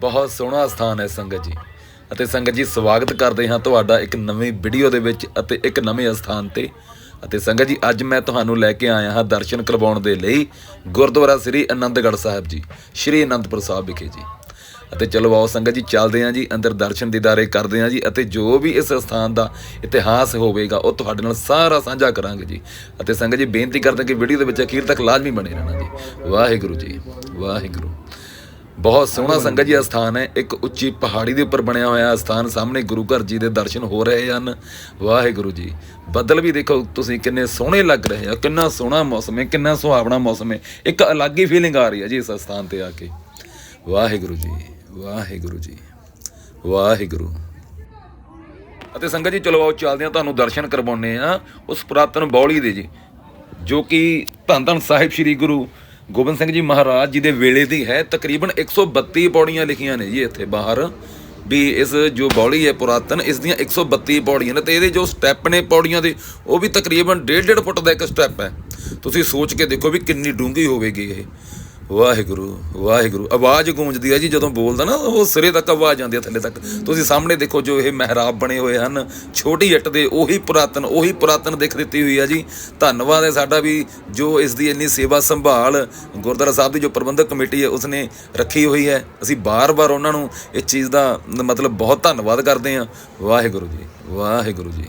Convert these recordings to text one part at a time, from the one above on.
ਬਹੁਤ ਸੋਹਣਾ ਸਥਾਨ ਹੈ ਸੰਗਤ ਜੀ। ਅਤੇ ਸੰਗਤ ਜੀ, ਸਵਾਗਤ ਕਰਦੇ ਹਾਂ ਤੁਹਾਡਾ ਇੱਕ ਨਵੀਂ ਵੀਡੀਓ ਦੇ ਵਿੱਚ ਅਤੇ ਇੱਕ ਨਵੇਂ ਸਥਾਨ ਤੇ। ਅਤੇ ਸੰਗਤ ਜੀ, ਅੱਜ ਮੈਂ ਤੁਹਾਨੂੰ ਲੈ ਕੇ ਆਇਆ ਹਾਂ ਦਰਸ਼ਨ ਕਰਵਾਉਣ ਦੇ ਲਈ ਗੁਰਦੁਆਰਾ ਸ੍ਰੀ ਅਨੰਦਗੜ੍ਹ ਸਾਹਿਬ ਜੀ, ਸ੍ਰੀ ਅਨੰਦਪੁਰ ਸਾਹਿਬ ਵਿਖੇ ਜੀ। ਅਤੇ ਚਲੋ ਆਓ ਸੰਗਤ ਜੀ, ਚੱਲਦੇ ਹਾਂ ਜੀ, ਅੰਦਰ ਦਰਸ਼ਨ ਦੀਦਾਰੇ ਕਰਦੇ ਹਾਂ ਜੀ ਅਤੇ ਜੋ ਵੀ ਇਸ ਸਥਾਨ ਦਾ ਇਤਿਹਾਸ ਹੋਵੇਗਾ, ਉਹ ਤੁਹਾਡੇ ਨਾਲ ਸਾਰਾ ਸਾਂਝਾ ਕਰਾਂਗੇ ਜੀ। ਅਤੇ ਸੰਗਤ ਜੀ, ਬੇਨਤੀ ਕਰਦੇ ਕਿ ਵੀਡੀਓ ਦੇ ਵਿੱਚ ਅਖੀਰ ਤੱਕ ਲਾਜ਼ਮੀ ਬਣੇ ਰਹਿਣਾ ਜੀ। ਵਾਹਿਗੁਰੂ ਜੀ, ਵਾਹਿਗੁਰੂ। ਬਹੁਤ ਸੋਹਣਾ ਸੰਗਤ ਜੀ ਇਹ ਸਥਾਨ ਹੈ। ਇੱਕ ਉੱਚੀ ਪਹਾੜੀ ਦੇ ਉੱਪਰ ਬਣਿਆ ਹੋਇਆ ਸਥਾਨ ਸਾਹਮਣੇ ਗੁਰੂ ਘਰ ਜੀ ਦੇ ਦਰਸ਼ਨ ਹੋ ਰਹੇ ਹਨ। ਵਾਹਿਗੁਰੂ ਜੀ। ਬੱਦਲ ਵੀ ਦੇਖੋ ਤੁਸੀਂ ਕਿੰਨੇ ਸੋਹਣੇ ਲੱਗ ਰਹੇ ਆ, ਕਿੰਨਾ ਸੋਹਣਾ ਮੌਸਮ ਹੈ, ਕਿੰਨਾ ਸੁਹਾਵਣਾ ਮੌਸਮ ਹੈ। ਇੱਕ ਅਲੱਗ ਹੀ ਫੀਲਿੰਗ ਆ ਰਹੀ ਹੈ ਜੀ ਇਸ ਸਥਾਨ ਤੇ ਆ ਕੇ। ਵਾਹਿਗੁਰੂ ਜੀ ਵਾਹਿਗੁਰੂ ਜੀ, ਵਾਹਿਗੁਰੂ। ਅਤੇ ਸੰਗਤ ਜੀ ਚਲੋ ਆਓ, ਚੱਲਦੇ ਹਾਂ, ਤੁਹਾਨੂੰ ਦਰਸ਼ਨ ਕਰਵਾਉਣੇ ਆ ਉਸ ਪੁਰਾਤਨ ਬੌਲੀ ਦੇ ਜੀ, ਜੋ ਕਿ ਧੰਨ ਧੰਨ ਸਾਹਿਬ ਸ੍ਰੀ ਗੁਰੂ ਗੋਬਿੰਦ ਸਿੰਘ ਜੀ ਮਹਾਰਾਜ ਜੀ ਦੇ ਵੇਲੇ ਦੀ ਹੈ, ਤਕਰੀਬਨ 132 ਪੌੜੀਆਂ ਲਿਖੀਆਂ ਨੇ ਜੀ ਇੱਥੇ ਬਾਹਰ, ਵੀ ਇਸ ਜੋ ਬੌਲੀ ਹੈ ਪੁਰਾਤਨ, ਇਸ ਦੀਆਂ 132 ਪੌੜੀਆਂ ਨੇ ਤੇ ਇਹਦੇ ਜੋ ਸਟੈਪ ਨੇ ਪੌੜੀਆਂ ਦੇ, ਉਹ ਵੀ ਤਕਰੀਬਨ 1.5 ਫੁੱਟ ਦਾ ਇੱਕ ਸਟੈਪ ਹੈ। ਤੁਸੀਂ ਸੋਚ ਕੇ ਦੇਖੋ ਵੀ ਕਿੰਨੀ ਡੂੰਘੀ ਹੋਵੇਗੀ ਇਹ। ਵਾਹਿਗੁਰੂ ਵਾਹਿਗੁਰੂ। ਆਵਾਜ਼ ਗੂੰਜਦੀ ਹੈ ਜੀ, ਜਦੋਂ ਬੋਲਦਾ ਨਾ, ਉਹ ਸਿਰੇ ਤੱਕ ਆਵਾਜ਼ ਆਉਂਦੀ ਹੈ ਥੱਲੇ ਤੱਕ। ਤੁਸੀਂ ਸਾਹਮਣੇ ਦੇਖੋ ਜੋ ਇਹ ਮਹਿਰਾਬ ਬਣੇ ਹੋਏ ਹਨ, ਛੋਟੀ ਇੱਟ ਦੇ ਉਹੀ ਪੁਰਾਤਨ ਉਹੀ ਪੁਰਾਤਨ ਦਿਖ ਦਿੱਤੀ ਹੋਈ ਹੈ ਜੀ। ਧੰਨਵਾਦ ਹੈ ਸਾਡਾ ਵੀ ਜੋ ਇਸ ਦੀ ਇੰਨੀ ਸੇਵਾ ਸੰਭਾਲ ਗੁਰਦੁਆਰਾ ਸਾਹਿਬ ਦੀ ਜੋ ਪ੍ਰਬੰਧਕ ਕਮੇਟੀ ਹੈ, ਉਸਨੇ ਰੱਖੀ ਹੋਈ ਹੈ। ਅਸੀਂ ਬਾਰ-ਬਾਰ ਉਹਨਾਂ ਨੂੰ ਇਸ ਚੀਜ਼ ਦਾ ਮਤਲਬ ਬਹੁਤ ਧੰਨਵਾਦ ਕਰਦੇ ਹਾਂ। ਵਾਹਿਗੁਰੂ ਜੀ ਵਾਹਿਗੁਰੂ ਜੀ।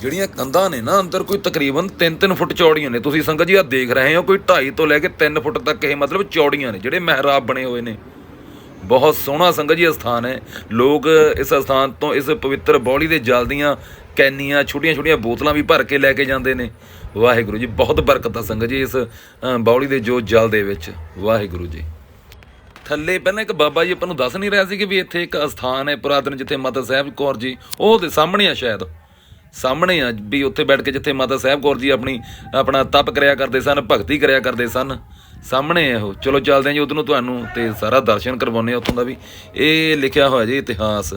ਜਿਹੜੀਆਂ ਕੰਧਾਂ ਨੇ ਨਾ ਅੰਦਰ ਕੋਈ ਤਕਰੀਬਨ 3-3 ਫੁੱਟ ਚੌੜੀਆਂ ਨੇ। ਤੁਸੀਂ ਸੰਗਤ ਜੀ ਆ ਦੇਖ ਰਹੇ ਹੋ ਕੋਈ 2.5 ਤੋਂ ਲੈ ਕੇ 3 ਫੁੱਟ ਤੱਕ ਇਹ ਮਤਲਬ ਚੌੜੀਆਂ ਨੇ ਜਿਹੜੇ ਮਹਿਰਾਬ ਬਣੇ ਹੋਏ ਨੇ। ਬਹੁਤ ਸੋਹਣਾ ਸੰਗਤ ਜੀ ਇਹ ਸਥਾਨ ਹੈ। ਲੋਕ ਇਸ ਸਥਾਨ ਤੋਂ ਇਸ ਪਵਿੱਤਰ ਬੌਲੀ ਦੇ ਜਲ ਦੀਆਂ ਕੈਨੀਆਂ ਛੋਟੀਆਂ-ਛੋਟੀਆਂ ਬੋਤਲਾਂ ਵੀ ਭਰ ਕੇ ਲੈ ਕੇ ਜਾਂਦੇ ਨੇ। ਵਾਹਿਗੁਰੂ ਜੀ ਬਹੁਤ ਬਰਕਤ ਆ ਸੰਗਤ ਜੀ ਇਸ ਅ, ਬੌਲੀ ਦੇ ਜੋ ਜਲ ਦੇ ਵਿੱਚ। ਵਾਹਿਗੁਰੂ ਜੀ। ਥੱਲੇ ਪਹਿਲਾਂ ਇੱਕ ਬਾਬਾ ਜੀ ਆਪਾਂ ਨੂੰ ਦੱਸ ਨਹੀਂ ਰਿਹਾ ਸੀ ਕਿ ਵੀ ਇੱਥੇ ਇੱਕ ਅਸਥਾਨ ਹੈ ਪੁਰਾਤਨ ਜਿੱਥੇ ਮਾਤਾ ਸਾਹਿਬ ਕੌਰ ਜੀ ਉਹ ਦੇ ਸਾਹਮਣੇ ਆ ਸ਼ਾਇਦ। ਸਾਹਮਣੇ ਆ ਵੀ ਉੱਥੇ ਬੈਠ ਕੇ ਜਿੱਥੇ ਮਾਤਾ ਸਾਹਿਬ ਕੌਰ ਜੀ ਆਪਣੀ ਆਪਣਾ ਤਪ ਕਰਿਆ ਕਰਦੇ ਸਨ ਭਗਤੀ ਕਰਿਆ ਕਰਦੇ ਸਨ ਸਾਹਮਣੇ ਆ ਉਹ। ਚਲੋ ਚੱਲਦੇ ਹਾਂ ਜੀ ਉਧਰ ਨੂੰ ਤੁਹਾਨੂੰ ਤੇ ਸਾਰਾ ਦਰਸ਼ਨ ਕਰਵਾਉਨੇ ਆ ਉੱਥੋਂ ਦਾ ਵੀ। ਇਹ ਲਿਖਿਆ ਹੋਇਆ ਜੀ ਇਤਿਹਾਸ।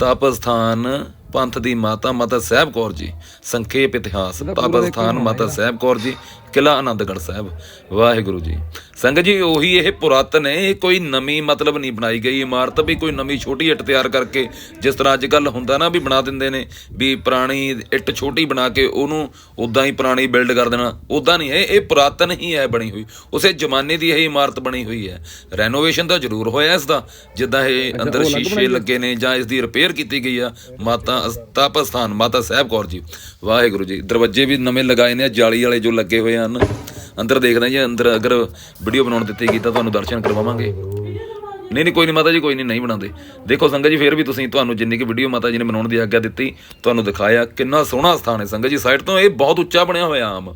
ਤਪ ਸਥਾਨ ਪੰਥ ਦੀ ਮਾਤਾ ਮਾਤਾ ਸਾਹਿਬ ਕੌਰ ਜੀ। ਸੰਖੇਪ ਇਤਿਹਾਸ। ਤਪ ਸਥਾਨ ਮਾਤਾ ਸਾਹਿਬ ਕੌਰ ਜੀ ਕਿਲਾ ਆਨੰਦਗੜ੍ਹ ਸਾਹਿਬ। ਵਾਹਿਗੁਰੂ ਜੀ। ਸੰਗਤ ਜੀ ਉਹੀ ਇਹ ਪੁਰਾਤਨ ਹੈ ਇਹ ਕੋਈ ਨਵੀਂ ਮਤਲਬ ਨਹੀਂ ਬਣਾਈ ਗਈ ਇਮਾਰਤ ਵੀ ਕੋਈ ਨਵੀਂ ਛੋਟੀ ਇੱਟ ਤਿਆਰ ਕਰਕੇ ਜਿਸ ਤਰ੍ਹਾਂ ਅੱਜ ਕੱਲ ਹੁੰਦਾ ਨਾ ਵੀ ਬਣਾ ਦਿੰਦੇ ਨੇ ਵੀ ਪੁਰਾਣੀ ਇੱਟ ਛੋਟੀ ਬਣਾ ਕੇ ਉਹਨੂੰ ਉਦਾਂ ਹੀ ਪੁਰਾਣੀ ਬਿਲਡ ਕਰ ਦੇਣਾ ਉਦਾਂ ਨਹੀਂ ਹੈ ਇਹ ਪੁਰਾਤਨ ਹੀ ਹੈ ਬਣੀ ਹੋਈ ਉਸੇ ਜ਼ਮਾਨੇ ਦੀ ਇਹ ਇਮਾਰਤ ਬਣੀ ਹੋਈ ਹੈ। ਰੈਨੋਵੇਸ਼ਨ ਤਾਂ ਜ਼ਰੂਰ ਹੋਇਆ ਇਸ ਦਾ ਜਿੱਦਾਂ ਇਹ ਅੰਦਰ ਸ਼ੀਸ਼ੇ ਲੱਗੇ ਨੇ ਜਾਂ ਇਸ ਦੀ ਰਿਪੇਅਰ ਕੀਤੀ ਗਈ ਆ ਮਾਤਾ ਅਸ- ਤਪ ਸਥਾਨ ਮਾਤਾ ਸਾਹਿਬ ਕੌਰ ਜੀ। ਵਾਹਿਗੁਰੂ ਜੀ ਦਰਵਾਜ਼ੇ ਵੀ ਨਵੇਂ ਲਗਾਏ ਨੇ ਜਾਲੀ ਵਾਲੇ ਜੋ ਲੱਗੇ ਹੋਏ ਹਨ। ਅੰਦਰ ਦੇਖਦੇ ਜੀ, ਅੰਦਰ ਅਗਰ ਵੀਡੀਓ ਬਣਾਉਣ ਦਿੱਤੀ ਗਈ ਤਾਂ ਤੁਹਾਨੂੰ ਦਰਸ਼ਨ ਕਰਵਾਵਾਂਗੇ। ਨਹੀਂ ਨਹੀਂ, ਕੋਈ ਨਹੀਂ ਮਾਤਾ ਜੀ, ਕੋਈ ਨਹੀਂ ਨਹੀਂ ਬਣਾਉਂਦੇ। ਦੇਖੋ ਸੰਗਤ ਜੀ, ਫੇਰ ਵੀ ਤੁਸੀਂ ਤੁਹਾਨੂੰ ਜਿੰਨੀ ਕਿ ਵੀਡੀਓ ਮਾਤਾ ਜੀ ਨੇ ਬਣਾਉਣ ਦੀ ਆਗਿਆ ਦਿੱਤੀ, ਤੁਹਾਨੂੰ ਦਿਖਾਇਆ ਕਿੰਨਾ ਸੋਹਣਾ ਸਥਾਨ ਹੈ ਸੰਗਤ ਜੀ। ਸਾਈਡ ਤੋਂ ਇਹ ਬਹੁਤ ਉੱਚਾ ਬਣਿਆ ਹੋਇਆ ਆਮ।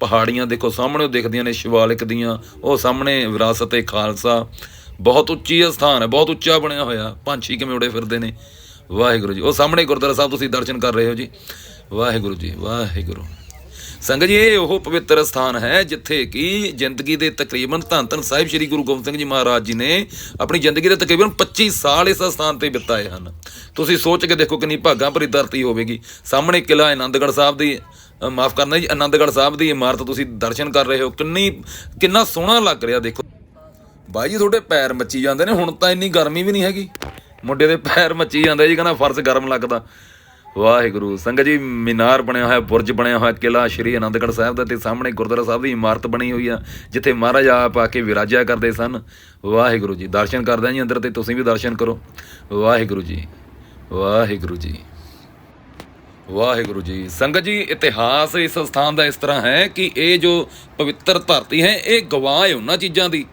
ਪਹਾੜੀਆਂ ਦੇਖੋ, ਸਾਹਮਣੇ ਦਿਖਦੀਆਂ ਨੇ ਸ਼ਿਵਾਲਿਕ ਦੀਆਂ, ਉਹ ਸਾਹਮਣੇ ਵਿਰਾਸਤ ਏ ਖਾਲਸਾ। ਬਹੁਤ ਉੱਚੀ ਸਥਾਨ ਹੈ, ਬਹੁਤ ਉੱਚਾ ਬਣਿਆ ਹੋਇਆ। ਪੰਛੀ ਕਿਵੇਂ ਉੜੇ ਫਿਰਦੇ ਨੇ। ਵਾਹਿਗੁਰੂ ਜੀ, ਉਹ ਸਾਹਮਣੇ ਗੁਰਦੁਆਰਾ ਸਾਹਿਬ ਤੁਸੀਂ ਦਰਸ਼ਨ ਕਰ ਰਹੇ ਹੋ ਜੀ। ਵਾਹਿਗੁਰੂ ਜੀ, ਵਾਹਿਗੁਰੂ। ਸੰਗਤ ਜੀ, ਇਹ ਉਹ ਪਵਿੱਤਰ ਸਥਾਨ ਹੈ ਜਿੱਥੇ ਕਿ ਜ਼ਿੰਦਗੀ ਦੇ ਤਕਰੀਬਨ ਧੰਨ ਧੰਨ ਸਾਹਿਬ ਸ੍ਰੀ ਗੁਰੂ ਗੋਬਿੰਦ ਸਿੰਘ ਜੀ ਮਹਾਰਾਜ ਜੀ ਨੇ ਆਪਣੀ ਜ਼ਿੰਦਗੀ ਦੇ ਤਕਰੀਬਨ 25 ਸਾਲ ਇਸ ਸਥਾਨ ਤੇ ਬਿਤਾਏ ਹਨ। ਤੁਸੀਂ ਸੋਚ ਕੇ ਦੇਖੋ ਕਿੰਨੀ ਭਾਗਾਂ ਭਰੀ ਧਰਤੀ ਹੋਵੇਗੀ। ਸਾਹਮਣੇ ਕਿਲਾ ਆਨੰਦਗੜ੍ਹ ਸਾਹਿਬ ਦੀ ਮਾਫ ਕਰਨਾ ਜੀ, ਆਨੰਦਗੜ੍ਹ ਸਾਹਿਬ ਦੀ ਇਮਾਰਤ ਤੁਸੀਂ ਦਰਸ਼ਨ ਕਰ ਰਹੇ ਹੋ। ਕਿੰਨੀ, ਕਿੰਨਾ ਸੋਹਣਾ ਲੱਗ ਰਿਹਾ ਦੇਖੋ। ਬਾਈ ਜੀ, ਤੁਹਾਡੇ ਪੈਰ ਮੱਚੀ ਜਾਂਦੇ ਨੇ, ਹੁਣ ਤਾਂ ਇੰਨੀ ਗਰਮੀ ਵੀ ਨਹੀਂ ਹੈਗੀ। ਮੁੰਡੇ ਦੇ ਪੈਰ ਮੱਚੀ ਜਾਂਦੇ ਜੀ, ਕਹਿੰਦਾ ਫਰਸ਼ ਗਰਮ ਲੱਗਦਾ। ਵਾਹਿਗੁਰੂ। ਸੰਗਤ ਜੀ, ਮੀਨਾਰ ਬਣਿਆ ਹੋਇਆ, ਬੁਰਜ ਬਣਿਆ ਹੋਇਆ ਕਿਲਾ ਸ਼੍ਰੀ ਆਨੰਦਗੜ੍ਹ ਸਾਹਿਬ ਦਾ ਤੇ ਸਾਹਮਣੇ ਗੁਰਦੁਆਰਾ ਸਾਹਿਬ ਦੀ ਇਮਾਰਤ ਬਣੀ ਹੋਈ ਆ, ਜਿੱਥੇ ਮਹਾਰਾਜ ਆਪ ਆ ਕੇ ਵਿਰਾਜਿਆ ਕਰਦੇ ਸਨ। ਵਾਹਿਗੁਰੂ ਜੀ, ਦਰਸ਼ਨ ਕਰਦੇ ਜੀ ਅੰਦਰ ਤੇ ਤੁਸੀਂ ਵੀ ਦਰਸ਼ਨ ਕਰੋ। ਵਾਹਿਗੁਰੂ ਜੀ ਵਾਹਿਗੁਰੂ ਜੀ ਵਾਹਿਗੁਰੂ ਜੀ। ਸੰਗਤ ਜੀ, ਇਤਿਹਾਸ ਇਸ ਸਥਾਨ ਦਾ ਇਸ ਤਰ੍ਹਾਂ ਹੈ ਕਿ ਇਹ ਜੋ ਪਵਿੱਤਰ ਧਰਤੀ ਹੈ, ਇਹ ਗਵਾਹ ਹੈ ਉਹਨਾਂ ਚੀਜ਼ਾਂ ਦੀ।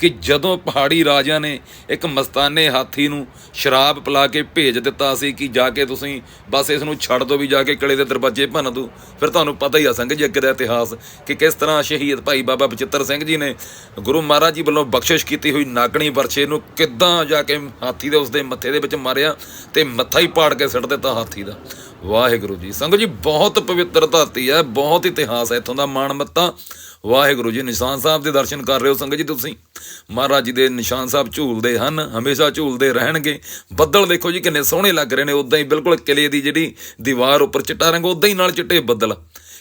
ਕਿ ਜਦੋਂ ਪਹਾੜੀ ਰਾਜਿਆਂ ਨੇ ਇੱਕ ਮਸਤਾਨੇ ਹਾਥੀ ਨੂੰ ਸ਼ਰਾਬ ਪਿਲਾ ਕੇ ਭੇਜ ਦਿੱਤਾ ਸੀ ਕਿ ਜਾ ਕੇ ਤੁਸੀਂ ਬਸ ਇਸ ਨੂੰ ਛੱਡ ਦਿਓ ਵੀ ਜਾ ਕੇ ਕਿਲੇ ਦੇ ਦਰਵਾਜ਼ੇ ਭੰਨ ਦੋ ਫਿਰ ਤੁਹਾਨੂੰ ਪਤਾ ਹੀ ਆ ਸੰਗਤ ਜੀ ਅੱਗੇ ਦਾ ਇਤਿਹਾਸ ਕਿ ਕਿਸ ਤਰ੍ਹਾਂ ਸ਼ਹੀਦ ਭਾਈ ਬਾਬਾ ਬਚਿੱਤਰ ਸਿੰਘ ਜੀ ਨੇ ਗੁਰੂ ਮਹਾਰਾਜ ਜੀ ਵੱਲੋਂ ਬਖਸ਼ਿਸ਼ ਕੀਤੀ ਹੋਈ ਨਾਗਣੀ ਵਰਛੇ ਨੂੰ ਕਿੱਦਾਂ ਜਾ ਕੇ ਹਾਥੀ ਦੇ ਉਸਦੇ ਮੱਥੇ ਦੇ ਵਿੱਚ ਮਾਰਿਆ ਤੇ ਮੱਥਾ ਹੀ ਪਾੜ ਕੇ ਸਿੱਟ ਦਿੱਤਾ ਹਾਥੀ ਦਾ। ਵਾਹਿਗੁਰੂ ਜੀ। ਸੰਗਤ ਜੀ, ਬਹੁਤ ਪਵਿੱਤਰ ਧਰਤੀ ਹੈ, ਬਹੁਤ ਇਤਿਹਾਸ ਹੈ ਇੱਥੋਂ ਦਾ ਮਾਣ ਮੱਤਾ। ਵਾਹਿਗੁਰੂ ਜੀ, ਨਿਸ਼ਾਨ ਸਾਹਿਬ ਦੇ ਦਰਸ਼ਨ ਕਰ ਰਹੇ ਹੋ ਸੰਗਤ ਜੀ ਤੁਸੀਂ। ਮਹਾਰਾਜ ਜੀ ਦੇ ਨਿਸ਼ਾਨ ਸਾਹਿਬ ਝੂਲਦੇ ਹਨ, ਹਮੇਸ਼ਾ ਝੂਲਦੇ ਰਹਿਣਗੇ। ਬੱਦਲ ਦੇਖੋ ਜੀ ਕਿੰਨੇ ਸੋਹਣੇ ਲੱਗ ਰਹੇ ਨੇ ਉਦਾਂ ਹੀ ਬਿਲਕੁਲ ਕਿਲੇ ਦੀ ਜਿਹੜੀ ਦੀਵਾਰ ਉੱਪਰ ਚਿੱਟਾ ਰੰਗ ਉਦਾਂ ਹੀ ਨਾਲ ਚਿੱਟੇ ਬੱਦਲ।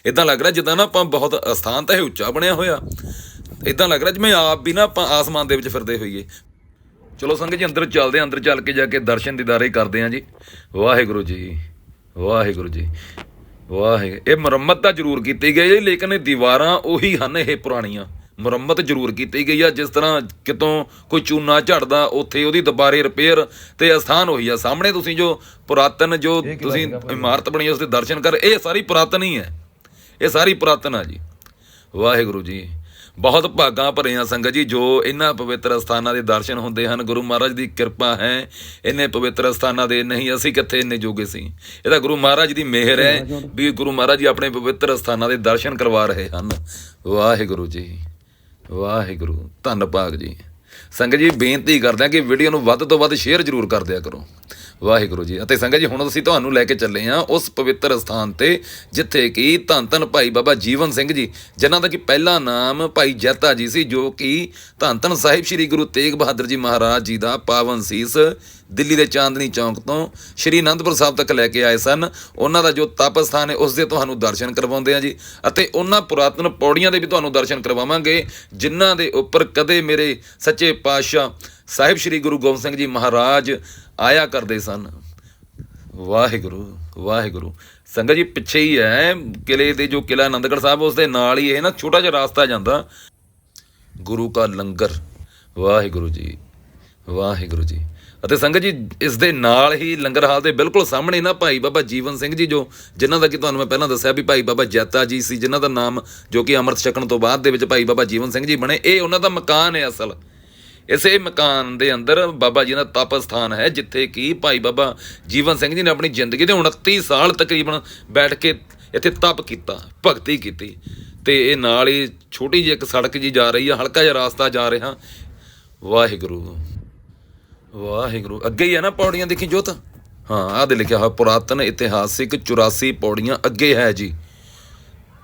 ਇਦਾਂ ਲੱਗ ਰਿਹਾ ਜਿੱਦਾਂ ਨਾ ਆਪਾਂ ਬਹੁਤ ਅਸਥਾਨ ਤਾਂ ਇਹ ਉੱਚਾ ਬਣਿਆ ਹੋਇਆ। ਇਦਾਂ ਲੱਗ ਰਿਹਾ ਜਿਵੇਂ ਆਪ ਵੀ ਨਾ ਆਪਾਂ ਆਸਮਾਨ ਦੇ ਵਿੱਚ ਫਿਰਦੇ ਹੋਈਏ। ਚਲੋ ਸੰਗਤ ਜੀ, ਅੰਦਰ ਚੱਲਦੇ ਹਾਂ, ਅੰਦਰ ਚੱਲ ਕੇ ਜਾ ਕੇ ਦਰਸ਼ਨ ਦੀਦਾਰੇ ਕਰਦੇ ਹਾਂ ਜੀ। ਵਾਹਿਗੁਰੂ ਜੀ। ਵਾਹਿਗੁਰੂ ਜੀ। ਵਾਹਿਗੁਰੂ। ਇਹ ਮੁਰੰਮਤ ਤਾਂ ਜ਼ਰੂਰ ਕੀਤੀ ਗਈ ਹੈ ਲੇਕਿਨ ਇਹ ਦੀਵਾਰਾਂ ਉਹੀ ਹਨ ਇਹ ਪੁਰਾਣੀਆਂ। ਮੁਰੰਮਤ ਜ਼ਰੂਰ ਕੀਤੀ ਗਈ ਆ ਜਿਸ ਤਰ੍ਹਾਂ ਕਿਤੋਂ ਕੋਈ ਚੂਨਾ ਝੜਦਾ ਉੱਥੇ ਉਹਦੀ ਦੁਬਾਰੇ ਰਿਪੇਅਰ ਤੇ ਅਸਥਾਨ ਹੋਈ ਆ। ਸਾਹਮਣੇ ਤੁਸੀਂ ਜੋ ਪੁਰਾਤਨ ਜੋ ਤੁਸੀਂ ਇਮਾਰਤ ਬਣੀ ਉਸ ਦੇ ਦਰਸ਼ਨ ਕਰ ਇਹ ਸਾਰੀ ਪੁਰਾਤਨ ਹੀ ਹੈ। ਇਹ ਸਾਰੀ ਪੁਰਾਤਨ ਆ ਜੀ। ਵਾਹਿਗੁਰੂ ਜੀ। ਬਹੁਤ ਭਾਗਾਂ ਭਰੇ ਆ ਸੰਗਤ ਜੀ, ਜੋ ਇਹਨਾਂ ਪਵਿੱਤਰ ਸਥਾਨਾਂ ਦੇ ਦਰਸ਼ਨ ਹੁੰਦੇ ਹਨ। ਗੁਰੂ ਮਹਾਰਾਜ ਦੀ ਕਿਰਪਾ ਹੈ, ਇੰਨੇ ਪਵਿੱਤਰ ਸਥਾਨਾਂ ਦੇ ਨਹੀਂ ਅਸੀਂ ਕਿੱਥੇ ਇੰਨੇ ਜੋਗੇ ਸੀ। ਇਹ ਤਾਂ ਗੁਰੂ ਮਹਾਰਾਜ ਦੀ ਮਿਹਰ ਹੈ ਵੀ ਗੁਰੂ ਮਹਾਰਾਜ ਜੀ ਆਪਣੇ ਪਵਿੱਤਰ ਸਥਾਨਾਂ ਦੇ ਦਰਸ਼ਨ ਕਰਵਾ ਰਹੇ ਹਨ। ਵਾਹਿਗੁਰੂ ਜੀ, ਵਾਹਿਗੁਰੂ, ਧੰਨ ਭਾਗ ਜੀ। ਸੰਗਤ ਜੀ ਬੇਨਤੀ ਕਰਦੇ ਹਾਂ ਕਿ ਵੀਡੀਓ ਨੂੰ ਵੱਧ ਤੋਂ ਵੱਧ ਸ਼ੇਅਰ ਜ਼ਰੂਰ ਕਰ ਦਿਆ ਕਰੋ। ਵਾਹਿਗੁਰੂ ਜੀ। ਅਤੇ ਸੰਗਤ ਜੀ, ਹੁਣ ਅਸੀਂ ਤੁਹਾਨੂੰ ਲੈ ਕੇ ਚੱਲੇ ਹਾਂ ਉਸ ਪਵਿੱਤਰ ਸਥਾਨ ਤੇ, ਜਿੱਥੇ ਕਿ ਧੰਨ ਧੰਨ ਭਾਈ ਬਾਬਾ ਜੀਵਨ ਸਿੰਘ ਜੀ, ਜਿਨ੍ਹਾਂ ਦਾ ਕਿ ਪਹਿਲਾ ਨਾਮ ਭਾਈ ਜੈਤਾ ਜੀ ਸੀ, ਜੋ ਕਿ ਧੰਨ ਧੰਨ ਸਾਹਿਬ ਸ੍ਰੀ ਗੁਰੂ ਤੇਗ ਬਹਾਦਰ ਜੀ ਮਹਾਰਾਜ ਜੀ ਦਾ ਪਾਵਨ ਸੀਸ ਦਿੱਲੀ ਦੇ ਚਾਂਦਨੀ ਚੌਂਕ ਤੋਂ ਸ਼੍ਰੀ ਅਨੰਦਪੁਰ ਸਾਹਿਬ ਤੱਕ ਲੈ ਕੇ ਆਏ ਸਨ। ਉਹਨਾਂ ਦਾ ਜੋ ਤਪ ਸਥਾਨ ਹੈ, ਉਸ ਦੇ ਤੁਹਾਨੂੰ ਦਰਸ਼ਨ ਕਰਵਾਉਂਦੇ ਆ ਜੀ। ਅਤੇ ਉਹਨਾਂ ਪੁਰਾਤਨ ਪੌੜੀਆਂ ਦੇ ਵੀ ਤੁਹਾਨੂੰ ਦਰਸ਼ਨ ਕਰਵਾਵਾਂਗੇ, ਜਿਨ੍ਹਾਂ ਦੇ ਉੱਪਰ ਕਦੇ ਮੇਰੇ ਸੱਚੇ ਪਾਤਸ਼ਾਹ ਸਾਹਿਬ ਸ੍ਰੀ ਗੁਰੂ ਗੋਬਿੰਦ ਸਿੰਘ ਜੀ ਮਹਾਰਾਜ ਆਇਆ ਕਰਦੇ ਸਨ। ਵਾਹਿਗੁਰੂ ਵਾਹਿਗੁਰੂ। ਸੰਗਤ ਜੀ, ਪਿੱਛੇ ਹੀ ਹੈ, ਕਿਲੇ ਦੇ ਜੋ ਕਿਲਾ ਆਨੰਦਗੜ੍ਹ ਸਾਹਿਬ, ਉਸ ਦੇ ਨਾਲ ਹੀ ਇਹ ਨਾ ਛੋਟਾ ਜਿਹਾ ਰਾਸਤਾ ਜਾਂਦਾ। ਗੁਰੂ ਕਾ ਲੰਗਰ। ਵਾਹਿਗੁਰੂ ਜੀ ਵਾਹਿਗੁਰੂ ਜੀ। ਅਤੇ ਸੰਗਤ ਜੀ, ਇਸ ਦੇ ਨਾਲ ਹੀ ਲੰਗਰ ਹਾਲ ਦੇ ਬਿਲਕੁਲ ਸਾਹਮਣੇ ਨਾ ਭਾਈ ਬਾਬਾ ਜੀਵਨ ਸਿੰਘ ਜੀ ਜੋ, ਜਿਨ੍ਹਾਂ ਦਾ ਕਿ ਤੁਹਾਨੂੰ ਮੈਂ ਪਹਿਲਾਂ ਦੱਸਿਆ ਵੀ ਭਾਈ ਬਾਬਾ ਜੈਤਾ ਜੀ ਸੀ, ਜਿਨ੍ਹਾਂ ਦਾ ਨਾਮ ਜੋ ਕਿ ਅੰਮ੍ਰਿਤ ਛਕਣ ਤੋਂ ਬਾਅਦ ਦੇ ਵਿੱਚ ਭਾਈ ਬਾਬਾ ਜੀਵਨ ਸਿੰਘ ਜੀ ਬਣੇ, ਇਹ ਉਹਨਾਂ ਦਾ ਮਕਾਨ ਹੈ ਅਸਲ। ਇਸੇ ਮਕਾਨ ਦੇ ਅੰਦਰ ਬਾਬਾ ਜੀ ਦਾ ਤਪ ਸਥਾਨ ਹੈ, ਜਿੱਥੇ ਕਿ ਭਾਈ ਬਾਬਾ ਜੀਵਨ ਸਿੰਘ ਜੀ ਨੇ ਆਪਣੀ ਜ਼ਿੰਦਗੀ ਦੇ 29 ਸਾਲ ਤਕਰੀਬਨ ਬੈਠ ਕੇ ਇੱਥੇ ਤਪ ਕੀਤਾ, ਭਗਤੀ ਕੀਤੀ। ਤੇ ਇਹ ਨਾਲ ਹੀ ਛੋਟੀ ਜਿਹੀ ਇੱਕ ਸੜਕ ਜੀ ਜਾ ਰਹੀ ਆ, ਹਲਕਾ ਜਿਹਾ ਰਾਸਤਾ ਜਾ ਰਿਹਾ। ਵਾਹਿਗੁਰੂ। ਵਾਹਿਗੁਰੂ। ਅੱਗੇ ਹੀ ਹੈ ਨਾ ਪੌੜੀਆਂ, ਦੇਖੀ ਜੋਤ? ਹਾਂ, ਆਹ ਦੇ ਲਿਖਿਆ ਹੋਇਆ, ਪੁਰਾਤਨ ਇਤਿਹਾਸਿਕ 84 ਪੌੜੀਆਂ ਅੱਗੇ ਹੈ ਜੀ।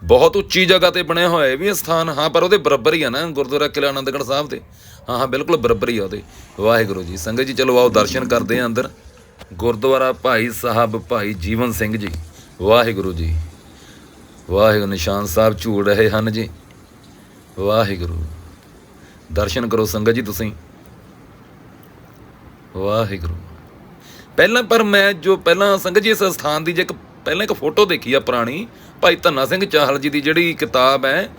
ਬਹੁਤ ਉੱਚੀ ਜਗ੍ਹਾ ਤੇ ਬਣਿਆ ਹੋਇਆ ਇਹ ਵੀ ਸਥਾਨ। ਹਾਂ, ਪਰ ਉਹਦੇ ਬਰਾਬਰ ਹੀ ਆ ਨਾ, ਗੁਰਦੁਆਰਾ ਕਿਲ੍ਹਾ ਆਨੰਦਗੜ੍ਹ ਸਾਹਿਬ ਦੇ। ਹਾਂ ਹਾਂ, ਬਿਲਕੁਲ ਬਰਾਬਰ ਹੀ ਆ ਉਹਦੇ। ਵਾਹਿਗੁਰੂ ਜੀ, ਸੰਗਤ ਜੀ, ਚਲੋ ਆਓ, ਦਰਸ਼ਨ ਕਰਦੇ ਆ ਅੰਦਰ। ਗੁਰਦੁਆਰਾ ਭਾਈ ਸਾਹਿਬ, ਭਾਈ ਜੀਵਨ ਸਿੰਘ ਜੀ। ਵਾਹਿਗੁਰੂ ਜੀ। ਵਾਹਿਗੁਰੂ, ਨਿਸ਼ਾਨ ਸਾਹਿਬ ਝੂੜ ਰਹੇ ਹਨ ਜੀ। ਵਾਹਿਗੁਰੂ। ਦਰਸ਼ਨ ਕਰੋ ਸੰਗਤ ਜੀ ਤੁਸੀਂ। ਵਾਹਿਗੁਰੂ। ਪਹਿਲਾਂ ਪਰ ਮੈਂ ਜੋ ਪਹਿਲਾਂ ਸੰਗਤ ਜੀ ਇਸ ਸਥਾਨ ਦੀ ਜੇ ਇੱਕ ਪਹਿਲਾਂ ਇੱਕ ਫੋਟੋ ਦੇਖੀ ਆ ਪੁਰਾਣੀ, ਭਾਈ ਧੰਨਾ ਸਿੰਘ ਚਾਹਲ ਜੀ ਦੀ ਜਿਹੜੀ ਕਿਤਾਬ ਹੈ,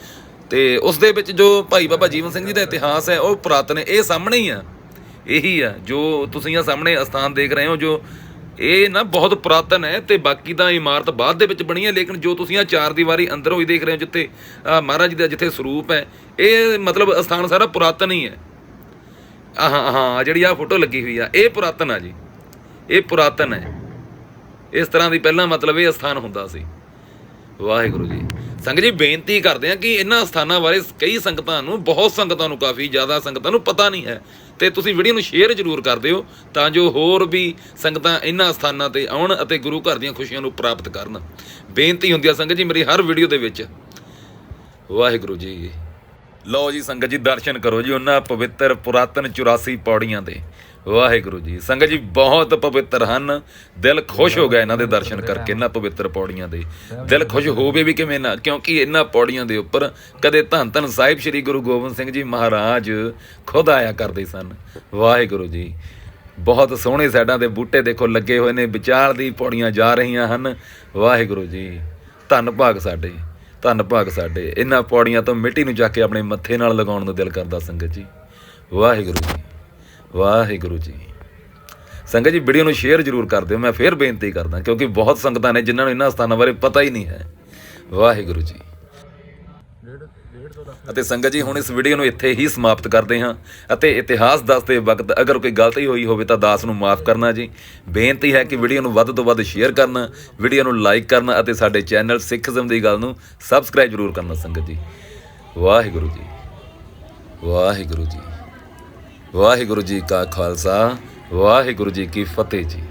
ਤੇ ਉਸ ਦੇ ਵਿੱਚ ਜੋ ਭਾਈ ਬਾਬਾ ਜੀਵਨ ਸਿੰਘ ਜੀ ਦਾ ਇਤਿਹਾਸ ਹੈ, ਉਹ ਪੁਰਾਤਨ ਹੈ, ਇਹ ਸਾਹਮਣੇ ਹੀ ਆ। ਇਹੀ ਆ, ਜੋ ਤੁਸੀਂ ਆ ਸਾਹਮਣੇ ਅਸਥਾਨ ਦੇਖ ਰਹੇ ਹੋ, ਜੋ ਇਹ ਨਾ ਬਹੁਤ ਪੁਰਾਤਨ ਹੈ ਤੇ ਬਾਕੀ ਤਾਂ ਇਮਾਰਤ ਬਾਅਦ ਦੇ ਵਿੱਚ ਬਣੀ ਹੈ, ਲੇਕਿਨ ਜੋ ਤੁਸੀਂ ਆ ਚਾਰ ਦੀਵਾਰੀ ਅੰਦਰ ਹੋਈ ਦੇਖ ਰਹੇ ਹੋ, ਜਿੱਥੇ ਮਹਾਰਾਜ ਜੀ ਦਾ ਜਿੱਥੇ ਸਰੂਪ ਹੈ, ਇਹ ਮਤਲਬ ਅਸਥਾਨ ਸਾਰਾ ਪੁਰਾਤਨ ਹੀ ਹੈ। ਹਾਂ ਹਾਂ, ਜਿਹੜੀ ਆ ਫੋਟੋ ਲੱਗੀ ਹੋਈ ਆ, ਇਹ ਪੁਰਾਤਨ ਆ ਜੀ। ਇਹ ਪੁਰਾਤਨ ਹੈ। ਇਸ ਤਰ੍ਹਾਂ ਦੀ ਪਹਿਲਾਂ ਮਤਲਬ ਇਹ ਸਥਾਨ ਹੁੰਦਾ ਸੀ। ਵਾਹਿਗੁਰੂ ਜੀ। ਸੰਗਤ ਜੀ, ਬੇਨਤੀ ਕਰਦੇ ਆ ਕਿ ਇਹਨਾਂ ਸਥਾਨਾਂ ਬਾਰੇ ਕਈ ਸੰਗਤਾਂ ਨੂੰ, ਬਹੁਤ ਸੰਗਤਾਂ ਨੂੰ ਕਾਫੀ, ਜ਼ਿਆਦਾ ਸੰਗਤਾਂ ਨੂੰ ਪਤਾ ਨਹੀਂ ਹੈ। ਤੇ ਤੁਸੀਂ ਵੀਡੀਓ ਨੂੰ ਸ਼ੇਅਰ ਜ਼ਰੂਰ ਕਰ ਦਿਓ, ਤਾਂ ਜੋ ਹੋਰ ਵੀ ਸੰਗਤਾਂ ਇਹਨਾਂ ਸਥਾਨਾਂ ਤੇ ਆਉਣ ਅਤੇ ਗੁਰੂ ਘਰ ਦੀਆਂ ਖੁਸ਼ੀਆਂ ਨੂੰ ਪ੍ਰਾਪਤ ਕਰਨ। ਬੇਨਤੀ ਹੁੰਦੀ ਆ ਸੰਗਤ ਜੀ, ਮੇਰੀ ਹਰ ਵੀਡੀਓ ਦੇ ਵਿੱਚ। ਵਾਹਿਗੁਰੂ ਜੀ। ਲਓ ਜੀ ਸੰਗਤ ਜੀ, ਦਰਸ਼ਨ ਕਰੋ ਜੀ ਉਹਨਾਂ ਪਵਿੱਤਰ ਪੁਰਾਤਨ 84 ਪੌੜੀਆਂ ਦੇ ਵਾਹਿਗੁਰੂ ਜੀ, ਸੰਗਤ ਜੀ ਬਹੁਤ ਪਵਿੱਤਰ ਹਨ। ਦਿਲ ਖੁਸ਼ ਹੋ ਗਿਆ ਇਹਨਾਂ ਦੇ ਦਰਸ਼ਨ ਕਰਕੇ, ਇਹਨਾਂ ਪਵਿੱਤਰ ਪੌੜੀਆਂ ਦੇ ਦਿਲ ਖੁਸ਼ ਹੋਵੇ ਵੀ ਕਿਵੇਂ ਨਾ, ਕਿਉਂਕਿ ਇਹਨਾਂ ਪੌੜੀਆਂ ਦੇ ਉੱਪਰ ਕਦੇ ਧੰਨ ਧੰਨ ਸਾਹਿਬ ਸ੍ਰੀ ਗੁਰੂ ਗੋਬਿੰਦ ਸਿੰਘ ਜੀ ਮਹਾਰਾਜ ਖੁਦ ਆਇਆ ਕਰਦੇ ਸਨ। ਵਾਹਿਗੁਰੂ ਜੀ, ਬਹੁਤ ਸੋਹਣੇ ਸਾਈਡਾਂ ਦੇ ਬੂਟੇ ਦੇਖੋ, ਲੱਗੇ ਹੋਏ ਨੇ, ਵਿਚਾਰ ਦੀ ਪੌੜੀਆਂ ਜਾ ਰਹੀਆਂ ਹਨ। ਵਾਹਿਗੁਰੂ ਜੀ, ਧੰਨ ਭਾਗ ਸਾਡੇ। ਧੰਨ ਭਾਗ ਸਾਡੇ। ਇਹਨਾਂ ਪੌੜੀਆਂ ਤੋਂ ਮਿੱਟੀ ਨੂੰ ਚੱਕ ਕੇ ਆਪਣੇ ਮੱਥੇ ਨਾਲ ਲਗਾਉਣ ਨੂੰ ਦਿਲ ਕਰਦਾ ਸੰਗਤ ਜੀ। ਵਾਹਿਗੁਰੂ ਜੀ ਵਾਹਿਗੁਰੂ ਜੀ। ਸੰਗਤ ਜੀ, ਵੀਡੀਓ ਨੂੰ ਸ਼ੇਅਰ ਜ਼ਰੂਰ ਕਰ ਦਿਓ। ਮੈਂ ਫੇਰ ਬੇਨਤੀ ਕਰਦਾ, ਕਿਉਂਕਿ ਬਹੁਤ ਸੰਗਤਾਂ ਨੇ ਜਿਨ੍ਹਾਂ ਨੂੰ ਇਹਨਾਂ ਸਥਾਨਾਂ ਬਾਰੇ ਪਤਾ ਹੀ ਨਹੀਂ ਹੈ। ਵਾਹਿਗੁਰੂ ਜੀ। ਅਤੇ ਸੰਗਤ ਜੀ, ਹੁਣ ਇਸ ਵੀਡੀਓ ਨੂੰ ਇੱਥੇ ਹੀ ਸਮਾਪਤ ਕਰਦੇ ਹਾਂ ਅਤੇ ਇਤਿਹਾਸ ਦੱਸਦੇ ਵਕਤ ਅਗਰ ਕੋਈ ਗਲਤੀ ਹੋਈ ਹੋਵੇ ਤਾਂ ਦਾਸ ਨੂੰ ਮਾਫ ਕਰਨਾ ਜੀ। ਬੇਨਤੀ ਹੈ ਕਿ ਵੀਡੀਓ ਨੂੰ ਵੱਧ ਤੋਂ ਵੱਧ ਸ਼ੇਅਰ ਕਰਨਾ ਵੀਡੀਓ ਨੂੰ ਲਾਈਕ ਕਰਨਾ ਅਤੇ ਸਾਡੇ ਚੈਨਲ ਸਿੱਖਜ਼ਮ ਦੀ ਗੱਲ ਨੂੰ ਸਬਸਕ੍ਰਾਈਬ ਜ਼ਰੂਰ ਕਰਨਾ ਸੰਗਤ ਜੀ। ਵਾਹਿਗੁਰੂ ਜੀ ਵਾਹਿਗੁਰੂ ਜੀ ਵਾਹਿਗੁਰੂ ਜੀ ਕਾ ਖਾਲਸਾ, ਵਾਹਿਗੁਰੂ ਜੀ ਕੀ ਫਤਿਹ ਜੀ।